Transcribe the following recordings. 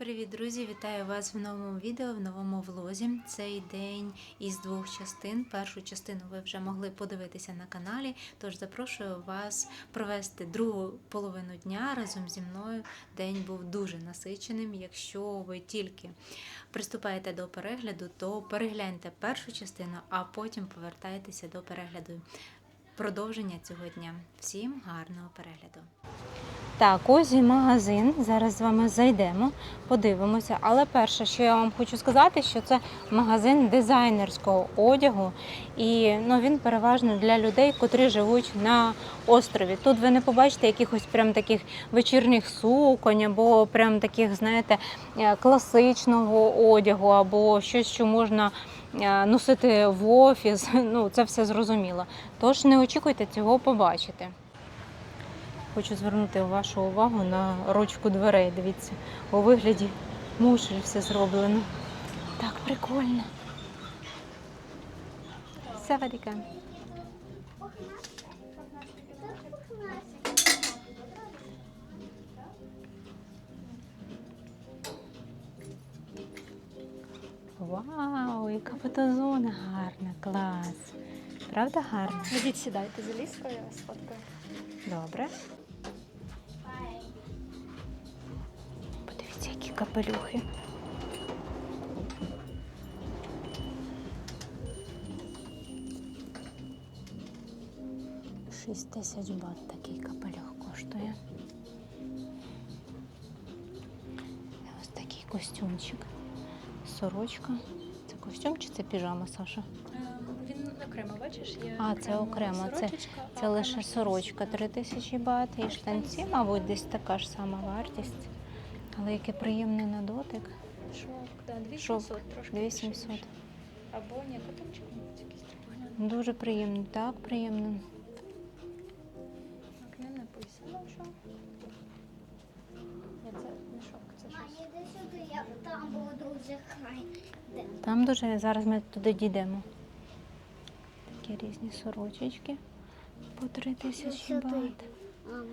Привіт, друзі! Вітаю вас в новому відео, в новому влозі. Цей день із двох частин. Першу частину ви вже могли подивитися на каналі. Тож запрошую вас провести другу половину дня разом зі мною. День був дуже насиченим. Якщо ви тільки приступаєте до перегляду, то перегляньте першу частину, а потім повертайтеся до перегляду продовження цього дня. Всім гарного перегляду! Так, ось і магазин. Зараз з вами зайдемо, подивимося. Але перше, що я вам хочу сказати, що це магазин дизайнерського одягу, і ну, він переважно для людей, котрі живуть на острові. Тут ви не побачите якихось прям таких вечірніх суконь, або прям таких, знаєте, е, класичного одягу, або щось, що можна носити в офіс. Ну, це все зрозуміло. Тож не очікуйте цього побачити. Хочу звернути вашу увагу на ручку дверей. Дивіться, у вигляді мушель все зроблено. Так прикольно. Савадіка. Вау, яка фотозона гарна, клас. Правда гарна? Ідіть сідайте за ліскою, я вас сфоткаю. Добре. Подивіться, які капелюхи. Шість тисяч бат такий капелюх коштує. Ось такий костюмчик. Сорочка. Це костюм чи це піжама, Саша? Він окремо, бачиш? Є А, це окремо, це- сорочечка, Це а лише окремо сорочка 3000 бат і штанці, мабуть, десь така ж сама вартість. Але який приємний на дотик. Шовк, да, 2700, трошки 2700. дешевше. Або ні, котомчик, мабуть, якийсь так поглянути. Дуже приємно, так приємно. Так, не написано, що. Ні, це не шовк, це щось. Іди сюди, я там дуже хай. Там дуже зараз ми туди дійдемо. Такі різні сорочечки по 3000 сюди. бат. Мам,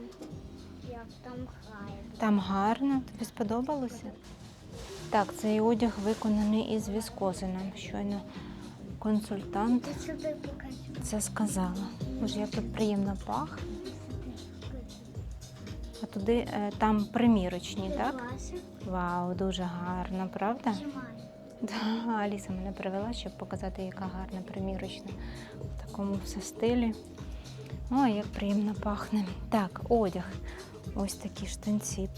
як там хай. Там гарно, тобі сподобалося? Так, цей одяг виконаний із віскози. Нам щойно консультант це сказала. Боже, як тут приємно пах. А туди е, там примірочні, так? Вау, дуже гарно, правда? Да, Аліса мене привела, щоб показати, яка гарна примірочна. В такому все стилі. Ой, як приємно пахне. Так, одяг. Ось такі штанці.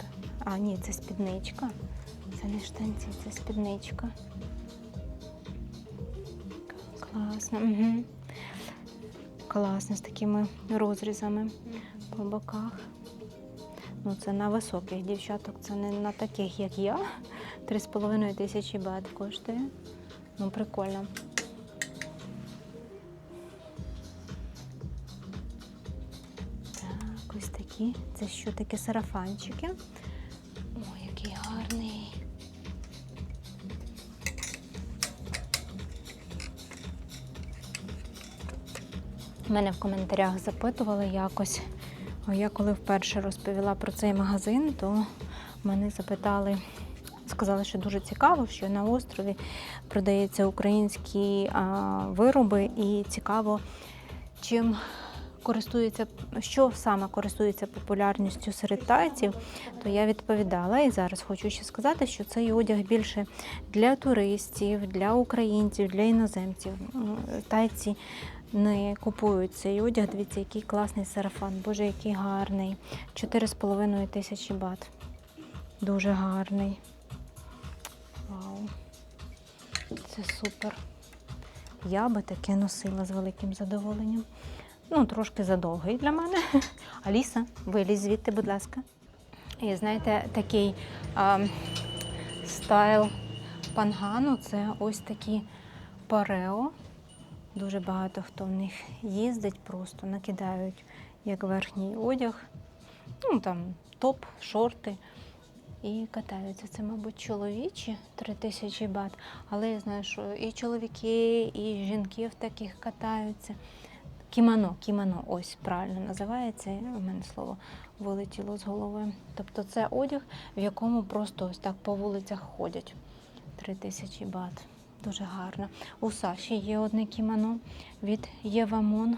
А, ні, це спідничка. Це не штанці, це спідничка. Класно. Угу. Класно, з такими розрізами по боках. Ну, це на високих дівчаток, це не на таких, як я. 3,5 тисячі бат коштує. Ну, прикольно. Так, ось такі. Це що таке сарафанчики? Ой, який гарний. Мене в коментарях запитували якось. Я коли вперше розповіла про цей магазин, то мене запитали, сказали, що дуже цікаво, що на острові продаються українські вироби, і цікаво, чим користується, що саме користується популярністю серед тайців, то я відповідала. І зараз хочу ще сказати, що цей одяг більше для туристів, для українців, для іноземців. Тайці не купують цей одяг. Дивіться, який класний сарафан. Боже, який гарний. 4,5 тисячі бат. Дуже гарний. Вау. Це супер. Я би таке носила з великим задоволенням. Ну, трошки задовгий для мене. Аліса, вилізь звідти, будь ласка. І знаєте, такий а, стайл пангану це ось такі парео. Дуже багато хто в них їздить, просто накидають як верхній одяг, ну там топ, шорти і катаються. Це, мабуть, чоловічі 3000 бат. Але я знаю, що і чоловіки, і жінки в таких катаються. Кімано, кімано, ось правильно називається. У мене слово вилетіло з голови. Тобто це одяг, в якому просто ось так по вулицях ходять. Три тисячі бат. Дуже гарно. У Саші є одне кімано від Євамон.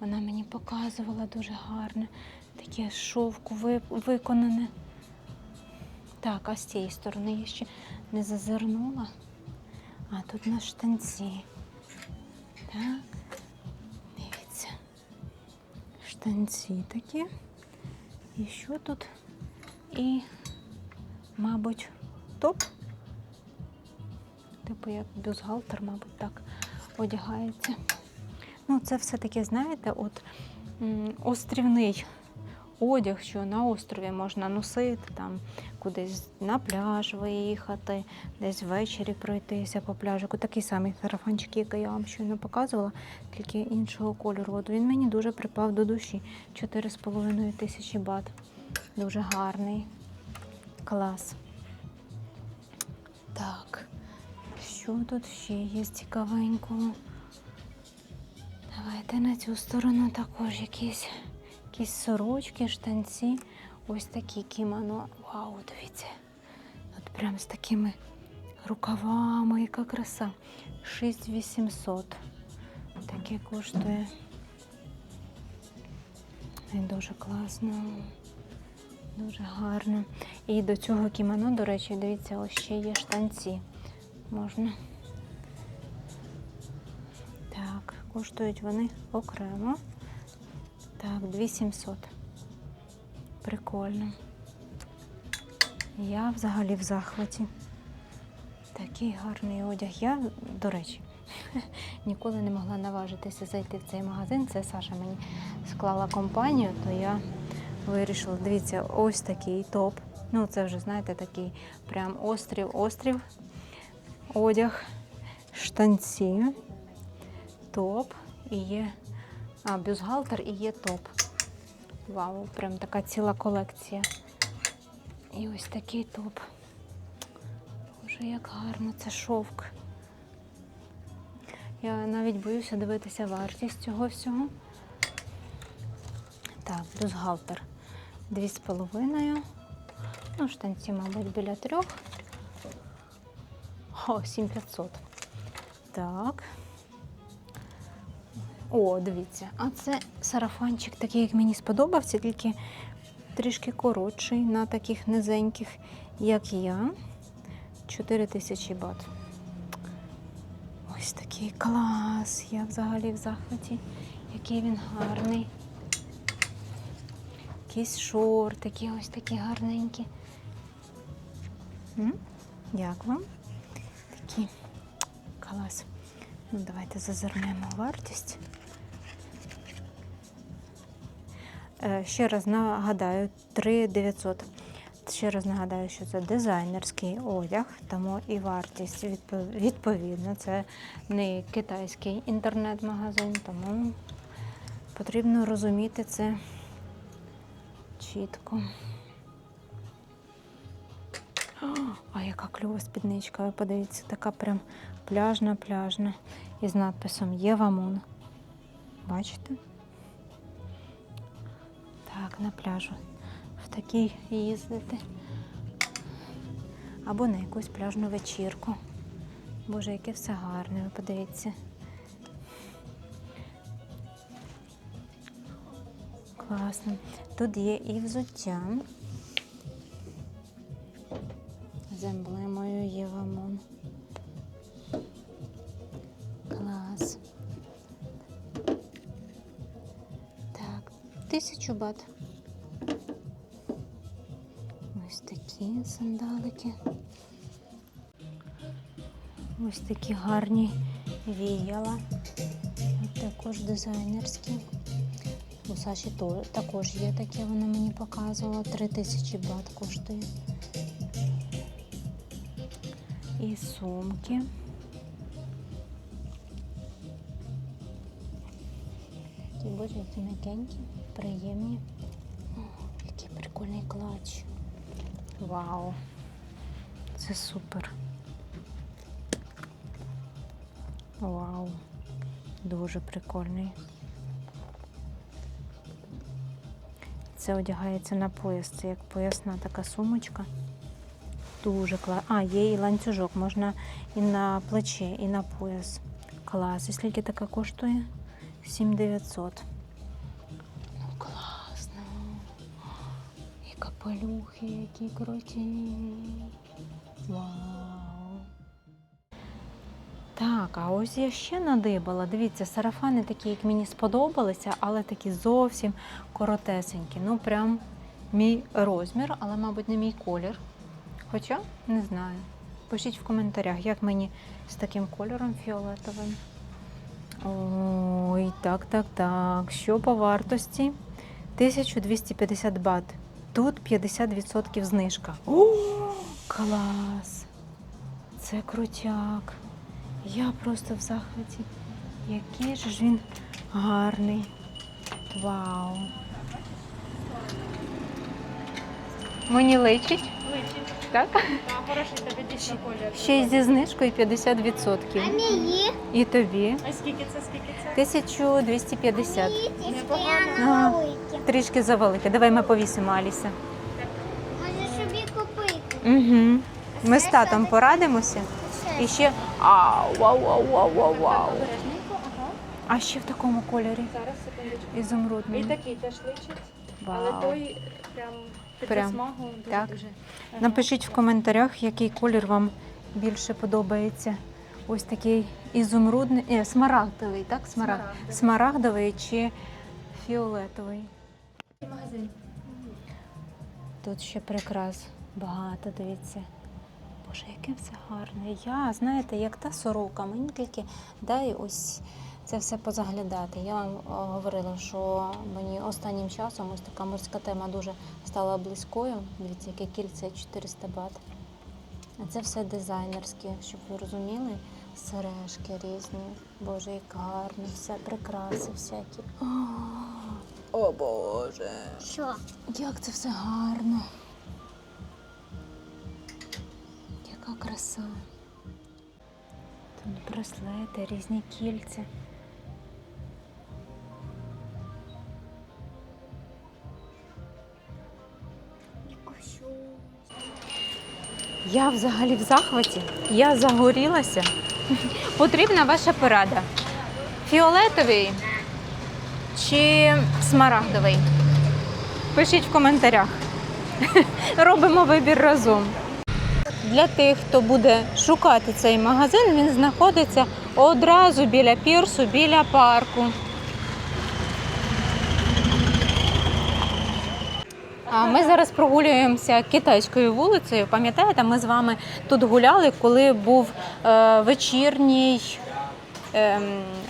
Вона мені показувала дуже гарне. Таке шовку виконане. Так, а з цієї сторони я ще не зазирнула. А тут на штанці. Так. Дивіться. Штанці такі. І що тут? І, мабуть, топ. Типу як бюстгальтер, мабуть, так одягається. Ну, це все-таки, знаєте, от острівний одяг, що на острові можна носити, там кудись на пляж виїхати, десь ввечері пройтися по пляжику. Такий самий сарафанчик, який я вам щойно показувала, тільки іншого кольору. От він мені дуже припав до душі. 4,5 тисячі бат. Дуже гарний. Клас. Так. Що тут ще є цікавенького? Давайте на цю сторону також якісь, якісь сорочки, штанці. Ось такі кімоно. Вау, дивіться. Тут прям з такими рукавами, яка краса. 6800. Таке коштує. І дуже класно. Дуже гарно. І до цього кімоно, до речі, дивіться, ось ще є штанці. Можна. Так, коштують вони окремо. Так, 2700. Прикольно. Я взагалі в захваті. Такий гарний одяг. Я, до речі, ніколи не могла наважитися зайти в цей магазин. Це Саша мені склала компанію, то я вирішила. Дивіться, ось такий топ. Ну, це вже, знаєте, такий прям острів-острів. Одяг, штанці, топ і є. А, бюстгальтер і є топ. Вау, прям така ціла колекція. І ось такий топ. Боже, як гарно, це шовк. Я навіть боюся дивитися вартість цього всього. Так, бюстгальтер. Дві з половиною. Ну, штанці, мабуть, біля трьох. О, 7500. Так. О, дивіться, а це сарафанчик такий, як мені сподобався, тільки трішки коротший на таких низеньких, як я. 4 тисячі бат. Ось такий клас. Я взагалі в захваті. Який він гарний. Якісь шортики, ось такі гарненькі. Як вам? Клас. Ну, давайте зазирнемо вартість. Е, Ще раз нагадаю, 3900. Ще раз нагадаю, що це дизайнерський одяг, тому і вартість відпо- відповідна. Це не китайський інтернет-магазин, тому потрібно розуміти це чітко. А яка кльова спідничка, ви подивіться, така прям пляжна-пляжна із надписом Євамон. Бачите? Так, на пляжу. В такій їздити. Або на якусь пляжну вечірку. Боже, яке все гарне, ви подивіться. Класно. Тут є і взуття. З емблемою Євамон. Клас. Так, тисячу бат. Ось такі сандалики. Ось такі гарні віяла. Також дизайнерські. У Саші також є таке, вона мені показувала. 3 тисячі бат коштує. І сумки. Ті, Боже, які м'якенькі, приємні. О, який прикольний клач. Вау. Це супер. Вау. Дуже прикольний. Це одягається на пояс. Це як поясна така сумочка. Дуже клас. А, є і ланцюжок, можна і на плече, і на пояс. Клас. І скільки така коштує? 7900. Ну, класно. І капелюхи, які круті. Вау. Так, а ось я ще надибала. Дивіться, сарафани такі, як мені сподобалися, але такі зовсім коротесенькі. Ну, прям мій розмір, але, мабуть, не мій колір. Хоча не знаю. Пишіть в коментарях, як мені з таким кольором фіолетовим. Ой, так, так, так. Що по вартості? 1250 бат. Тут 50% знижка. О, клас! Це крутяк. Я просто в захваті. Який ж він гарний. Вау. Мені личить, Личить. так? Так, хороший тебе дійсно колір. Ще й зі знижкою 50%. А мені? І тобі А скільки це, скільки це? 1250. Непогано. Непогано. велике. Трішки завелике. Давай ми повісимо Аліся. Може собі купити. Угу. Ми з татом порадимося. І ще. Ау, вау, вау, вау, вау, вау. Ага. А ще в такому кольорі. Зараз, секундочку. І Ізумрудний. такий теж личить. Але Вау. той прям Прям. Так. дуже. Напишіть в коментарях, який колір вам більше подобається. Ось такий ізумрудний, е, смарагдовий, так? Смарагд. Смарагдовий. Смарагдовий чи фіолетовий. Магазин. Тут ще прикрас багато, дивіться. Боже, яке все гарне. Я, знаєте, як та сорока, мені тільки дай ось це все позаглядати. Я вам говорила, що мені останнім часом ось така морська тема дуже стала близькою. Дивіться, яке кільце 400 бат. А це все дизайнерське, щоб ви розуміли. Сережки різні. Боже, як гарно, все, прикраси всякі. О Боже! Що? Як це все гарно. Яка краса. Тут браслети, різні кільця. Я взагалі в захваті. Я загорілася. Потрібна ваша порада. Фіолетовий чи смарагдовий? Пишіть в коментарях. Робимо вибір разом. Для тих, хто буде шукати цей магазин, він знаходиться одразу біля пірсу, біля парку. Ми зараз прогулюємося китайською вулицею. Пам'ятаєте, ми з вами тут гуляли, коли був е, вечірній ем,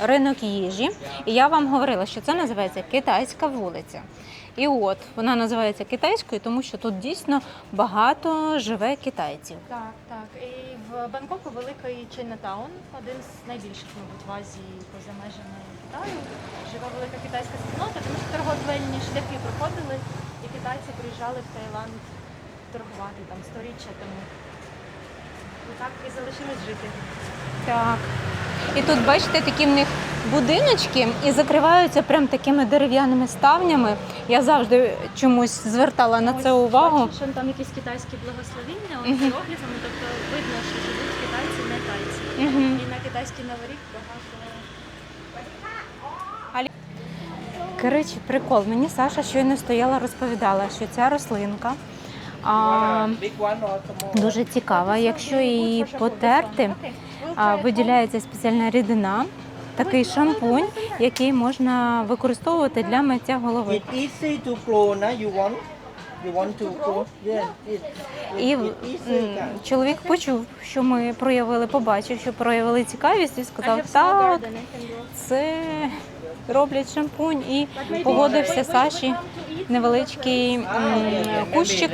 ринок їжі. І я вам говорила, що це називається китайська вулиця. І от вона називається китайською, тому що тут дійсно багато живе китайців. Так, так. І в Бангкоку великий Чайнатаун, один з найбільших, мабуть, в Азії поза межами Китаю. Живе велика китайська спільнота, тому що торговельні шляхи проходили, китайці приїжджали в Таїланд торгувати там сторіччя тому. І так і залишились жити. Так. І тут, бачите, такі в них будиночки і закриваються прям такими дерев'яними ставнями. Я завжди чомусь звертала на це Ось, увагу. Бачиш, що там якісь китайські благословіння, Мгм. ось іерогліфами, тобто видно, що живуть китайці, не тайці. Мгм. І на китайський новий рік багато. Коротше, прикол. Мені Саша щойно стояла, розповідала, що ця рослинка а, дуже цікава. Якщо її потерти, а, виділяється спеціальна рідина, такий шампунь, який можна використовувати для миття голови. І чоловік почув, що ми проявили, побачив, що проявили цікавість і сказав, так, це роблять шампунь і погодився Саші невеличкий кущик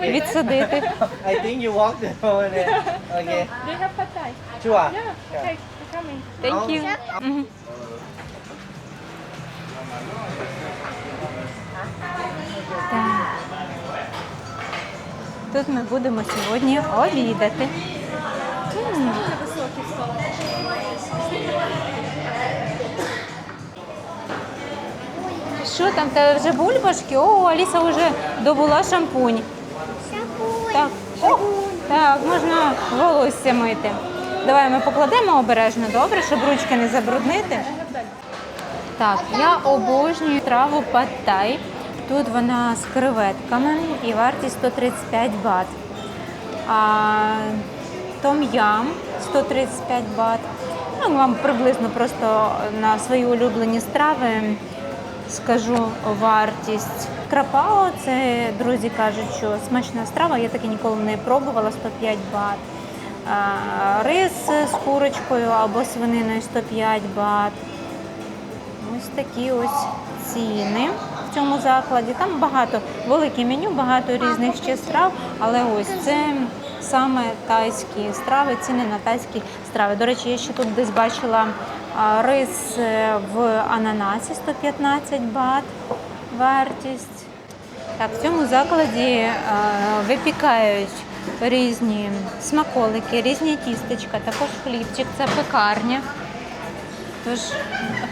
відсадити. I think you walk the road there. Okay. Do you have pad thai? Sure. Yeah, okay, we're coming. Thank you. Тут ми будемо сьогодні обідати. Високий стол. Що там, тебе вже бульбашки? О, Аліса вже добула шампунь. Шампунь. Так, о, так, можна волосся мити. Давай ми покладемо обережно, добре, щоб ручки не забруднити. Так, я обожнюю траву паттай. Тут вона з креветками і вартість 135 бат. А том-ям 135 бат. Ну, вам приблизно просто на свої улюблені страви скажу вартість. Крапао, це друзі кажуть, що смачна страва, я таки ніколи не пробувала 105 бат. Рис з курочкою або свининою 105 бат. Ось такі ось ціни в цьому закладі. Там багато велике меню, багато різних ще страв, але ось це саме тайські страви, ціни на тайські страви. До речі, я ще тут десь бачила рис е, в ананасі 115 бат вартість. Так, в цьому закладі е, випікають різні смаколики, різні тістечка, також хлібчик, це пекарня. Тож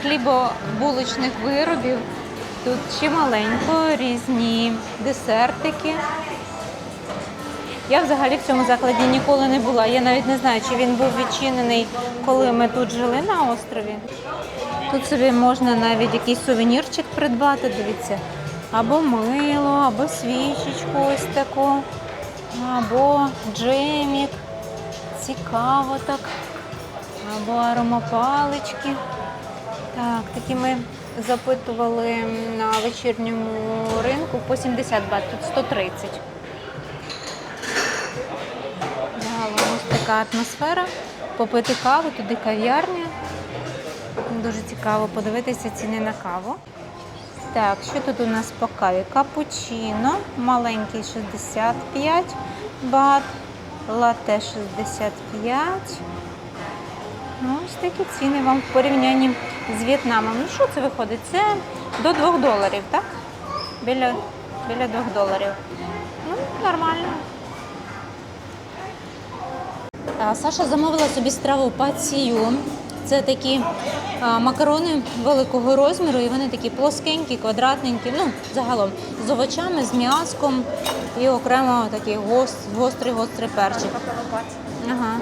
хлібобулочних виробів тут чималенько, різні десертики. Я взагалі в цьому закладі ніколи не була. Я навіть не знаю, чи він був відчинений, коли ми тут жили на острові. Тут собі можна навіть якийсь сувенірчик придбати, дивіться. Або мило, або свічечку ось таку, або джемік. Цікаво так. Або аромапалички. Так, такі ми запитували на вечірньому ринку по 70 бат, тут 130. Загалом ось така атмосфера. Попити каву, туди кав'ярня. Дуже цікаво подивитися ціни на каву. Так, що тут у нас по каві? Капучино, маленький 65 бат, лате 65. Ну, ось такі ціни вам в порівнянні з В'єтнамом. Ну що це виходить? Це до 2 доларів, так? Біля, біля 2 доларів. Ну, нормально. Саша замовила собі страву пацію. Це такі макарони великого розміру, і вони такі плоскенькі, квадратненькі, ну, загалом з овочами, з м'яском і окремо такий гострий гострий перчик. Ага.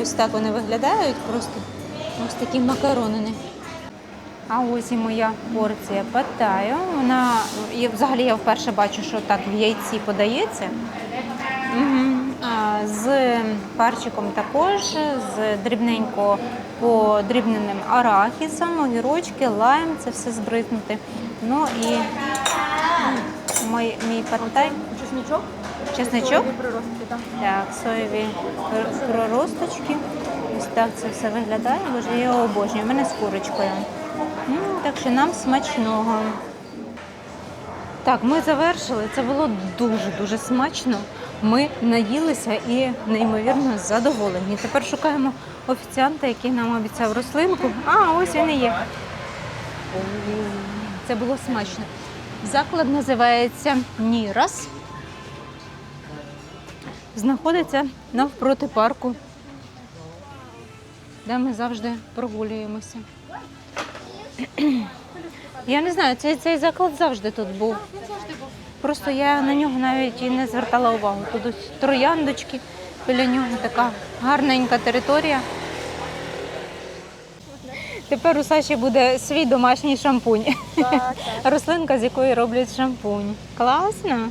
Ось так вони виглядають просто. Ось такі макаронини. А ось і моя порція паттаю. Вона взагалі я вперше бачу, що так в яйці подається. Мгм. З парчиком також, з дрібненько подрібненим арахісом, огірочки, лайм, це все збритнути. Ну і мій, мій паттай. Чесничок? Чесничок. Так, соєві проросточки. Ось так це все виглядає. Боже, я його обожнюю. У мене з курочкою. М, Так що нам смачного. Так, ми завершили. Це було дуже-дуже смачно. Ми наїлися і неймовірно задоволені. Тепер шукаємо офіціанта, який нам обіцяв рослинку. А, ось він і є. Це було смачно. Заклад називається Нірас знаходиться навпроти парку, де ми завжди прогулюємося. Я не знаю, цей, цей заклад завжди тут був. Просто я на нього навіть і не звертала увагу. Тут ось трояндочки, біля нього така гарненька територія. Тепер у Саші буде свій домашній шампунь. Рослинка, з якої роблять шампунь. Класно.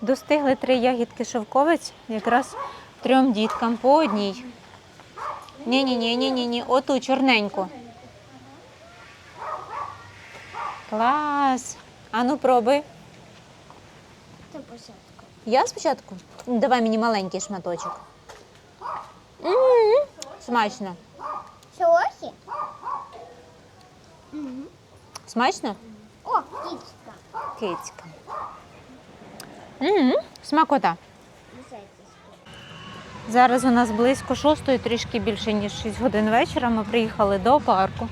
Достигли три ягідки шовковець якраз трьом діткам по одній. Ні, ні, ні, ні, ні, ні. Оту чорненьку. Клас. Ану, пробуй. Це початку. Я спочатку? Ну, Давай мені маленький шматочок. М, Смачно. Трохи. Смачно? О, кічка. Кицька. М, Смакота. Зараз у нас близько шостої, трішки більше ніж 6 годин вечора. Ми приїхали до парку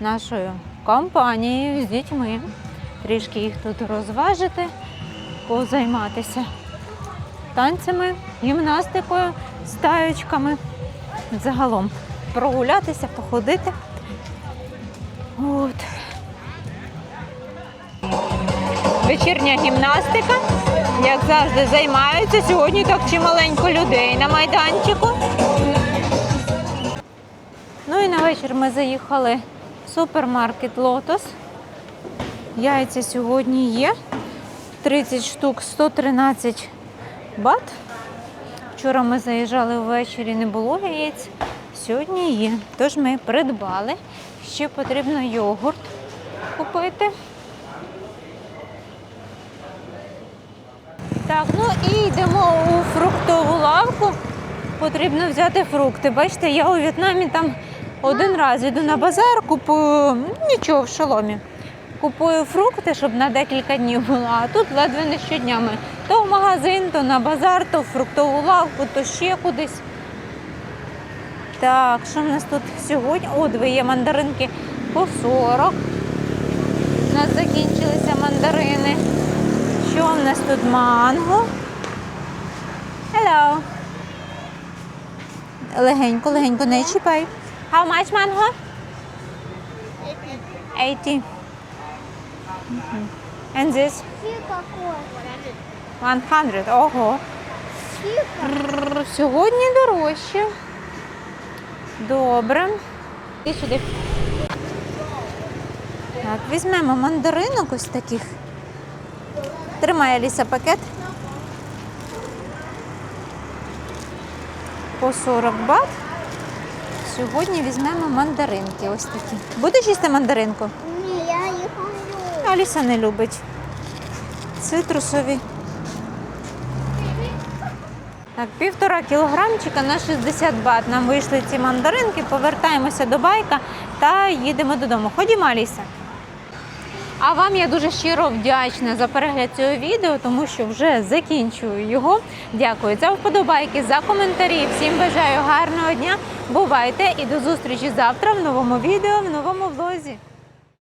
нашою компанією з дітьми. Трішки їх тут розважити, позайматися танцями, гімнастикою, стаєчками. Загалом прогулятися, походити. От. вечірня гімнастика. Як завжди, займаються. Сьогодні так чималенько людей на майданчику. Ну і на вечір ми заїхали в супермаркет Лотос. Яйця сьогодні є. 30 штук 113 бат. Вчора ми заїжджали ввечері, не було яєць. Сьогодні є. Тож ми придбали. Ще потрібно йогурт купити. Так, ну і йдемо у фруктову лавку. Потрібно взяти фрукти. Бачите, я у В'єтнамі там один раз йду на базар, купую нічого в шоломі. Купую фрукти, щоб на декілька днів була, а тут ледве не щоднями. То в магазин, то на базар, то в фруктову лавку, то ще кудись. Так, що в нас тут сьогодні? О, диви, є мандаринки по 40. У нас закінчилися мандарини. Що в нас тут манго? Hello. Легенько, легенько, не чіпай. How much mango? 80. Мгм. And this? Скільки коштує? 100. Ого. Сьогодні дорожче. Добре. Іди сюди. Так, візьмемо мандаринок ось таких. Тримай Аліса пакет. По 40 бат. Сьогодні візьмемо мандаринки ось такі. Будеш їсти мандаринку? Ні, я їх люблю. Аліса не любить. Цитрусові. Так, півтора кілограмчика на 60 бат. Нам вийшли ці мандаринки, повертаємося до байка та їдемо додому. Ходімо, Аліса. А вам я дуже щиро вдячна за перегляд цього відео, тому що вже закінчую його. Дякую за вподобайки, за коментарі. Всім бажаю гарного дня. Бувайте і до зустрічі завтра в новому відео, в новому влозі.